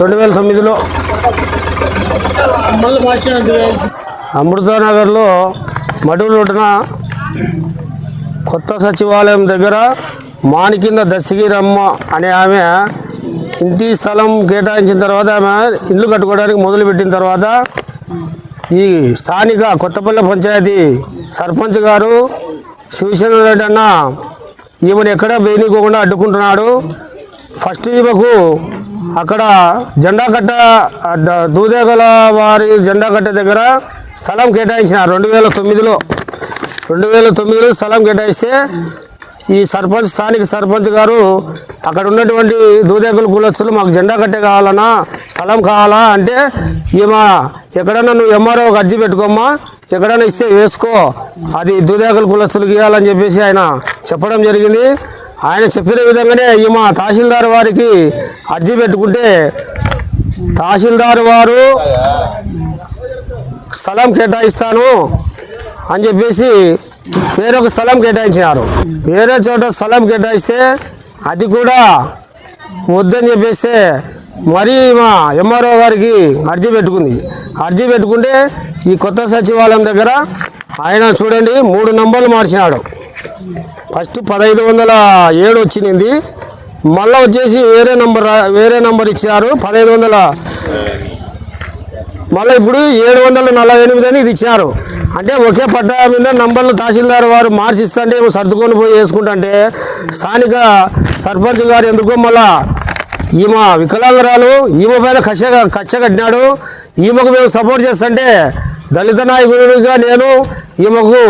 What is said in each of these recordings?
రెండు వేల తొమ్మిదిలో అమృతానగర్లో మడూరు రోడ్డున కొత్త సచివాలయం దగ్గర మానికింద దస్తగిరమ్మ అనే ఆమె ఇంటి స్థలం కేటాయించిన తర్వాత ఆమె ఇల్లు కట్టుకోవడానికి మొదలుపెట్టిన తర్వాత ఈ స్థానిక కొత్తపల్లి పంచాయతీ సర్పంచ్ గారు శివసేన రెడ్డి అన్న ఈమెను ఎక్కడా వేయనీకోకుండా అడ్డుకుంటున్నాడు. ఫస్ట్ ఈమెకు అక్కడ జెండా కట్ట ద- దూదేగల వారి జెండా కట్ట దగ్గర స్థలం కేటాయించిన రెండు వేల తొమ్మిదిలో. రెండు వేల తొమ్మిదిలో స్థలం కేటాయిస్తే ఈ సర్పంచ్ స్థానిక సర్పంచ్ గారు అక్కడ ఉన్నటువంటి దూదేకుల కులస్తులు మాకు జెండా కట్టే కావాలన్నా స్థలం కావాలా అంటే ఈమె ఎక్కడన్నా నువ్వు ఎంఆర్ఓ అర్జీ పెట్టుకోమ్మా ఎక్కడైనా ఇస్తే వేసుకో. అది దూదేకుల కులస్తులకు ఇవ్వాలని చెప్పేసి ఆయన చెప్పడం జరిగింది. ఆయన చెప్పిన విధంగానే ఈమె తహసీల్దార్ వారికి అర్జీ పెట్టుకుంటే తహసీల్దార్ వారు స్థలం కేటాయిస్తాను అని చెప్పేసి వేరొక స్థలం కేటాయించినారు. వేరే చోట స్థలం కేటాయిస్తే అది కూడా వద్దని చెప్పేస్తే మరీ మా ఎంఆర్ఓ గారికి అర్జీ పెట్టుకుంది. అర్జీ పెట్టుకుంటే ఈ కొత్త సచివాలయం దగ్గర ఆయన చూడండి మూడు నంబర్లు మార్చినాడు. ఫస్ట్ పదహైదు వందల ఏడు వచ్చింది. మళ్ళీ వచ్చేసి వేరే నంబర్ వేరే నంబర్ ఇచ్చారు పదహైదు వందల మళ్ళీ ఇప్పుడు ఏడు వందల నలభై ఎనిమిది అని ఇది ఇచ్చారు అంటే ఒకే పట్టా మీద నంబర్లు తహసీల్దార్ వారు మార్చిస్తుంటే ఏమో సర్దుకొని పోయి వేసుకుంటుంటే స్థానిక సర్పంచ్ గారు ఎందుకో మళ్ళా ఈమె వికలాంగురాలు ఈమె పైన కచ్చ కచ్చ కట్టినాడు ఈమెకు మేము సపోర్ట్ చేస్తుంటే దళిత నాయకుడిగా నేను ఈమెకు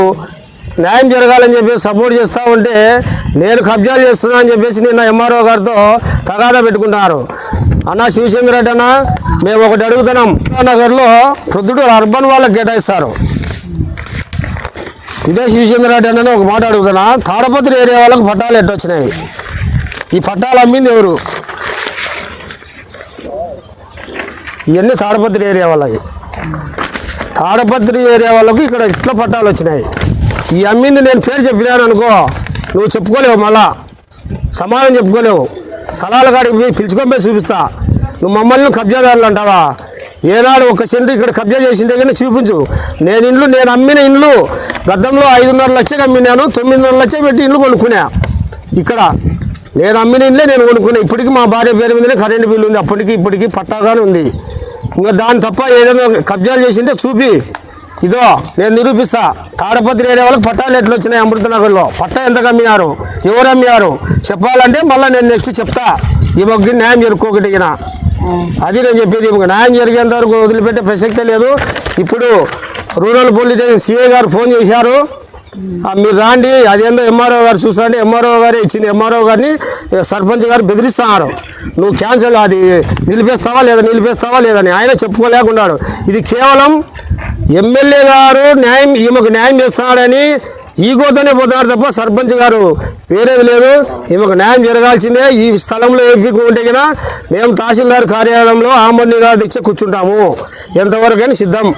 న్యాయం జరగాలని చెప్పేసి సపోర్ట్ చేస్తూ ఉంటే నేను కబ్జాలు చేస్తున్నా అని చెప్పేసి నిన్న ఎంఆర్ఓ గారితో తగాదా పెట్టుకుంటున్నారు అన్న శివశంకర్ రెడ్డి అన్న మేము ఒకటి అడుగుతున్నాం. నగర్లో ప్రొద్దుటూరు అర్బన్ వాళ్ళకి కేటాయిస్తారు. ఇదే శివశంకర్ రెడ్డి అన్న ఒక మాట అడుగుతున్నా. తాడపత్రి ఏరియా వాళ్ళకి పట్టాలు ఎట్టొచ్చినాయి. ఈ పట్టాలు అమ్మింది ఎవరు? ఇవన్నీ తాడపత్రి ఏరియా వాళ్ళకి. తాడపత్రి ఏరియా వాళ్ళకు ఇక్కడ ఇట్లా పట్టాలు వచ్చినాయి. ఈ అమ్మింది నేను పేరు చెప్పినాను అనుకో నువ్వు చెప్పుకోలేవు మళ్ళా. సమాధానం చెప్పుకోలేవు. స్థలాల కాడికి పోయి పిలుచుకొని పోయి చూపిస్తా. నువ్వు మమ్మల్ని కబ్జాదారులు అంటావా? ఏనాడు ఒక సెంటు ఇక్కడ కబ్జా చేసిన దగ్గర చూపించు. నేను ఇండ్లు నేను అమ్మిన ఇండ్లు గతంలో ఐదున్నర లక్షకి అమ్మినాను తొమ్మిదిన్నర లక్ష పెట్టి ఇండ్లు కొనుక్కున్నా. ఇక్కడ నేను అమ్మిన ఇండ్లే నేను కొనుక్కున్నా. ఇప్పటికి మా భార్య పేరు మీదనే కరెంటు బిల్లు ఉంది. అప్పటికి ఇప్పటికి పట్టాగానే ఉంది. ఇంకా దాని తప్ప ఏదైనా కబ్జాలు చేసింటే చూపి. ఇదో నేను నిరూపిస్తా. తాడపత్రి ఏరియా వాళ్ళకి పట్టాలు ఎట్లా వచ్చినాయి అమృతనగర్లో. పట్టా ఎంత అమ్మినారు? ఎవరు అమ్మినారు? చెప్పాలంటే మళ్ళీ నేను నెక్స్ట్ చెప్తా. ఈ మొగ్గి న్యాయం జరుపుకోగలిగిన అది నేను చెప్పేది న్యాయం జరిగేంత వరకు వదిలిపెట్టే ప్రసక్తే లేదు. ఇప్పుడు రూరల్ పోలీస్ స్టేషన్ సిఐ గారు ఫోన్ చేశారు. మీరు రాండి. అదేందో ఎంఆర్ఓ గారు చూసండి ఎంఆర్ఓ గారు ఇచ్చింది. ఎంఆర్ఓ గారిని సర్పంచ్ గారు బెదిరిస్తున్నారు. నువ్వు క్యాన్సిల్ అది నిలిపేస్తావా లేదా నిలిపేస్తావా లేదని ఆయన చెప్పుకోలేకున్నాడు ఇది కేవలం ఎమ్మెల్యే గారు న్యాయం ఈమెకు న్యాయం చేస్తున్నాడని ఈగోతోనే పోతున్నారు తప్ప సర్పంచ్ గారు వేరేది లేదు. ఈమెకు న్యాయం జరగాల్సిందే. ఈ స్థలంలో ఎంపిక ఉంటే కనుక మేము తహసీల్దార్ కార్యాలయంలో ఆమోద్ ఇచ్చి కూర్చుంటాము. ఎంతవరకైనా సిద్ధం.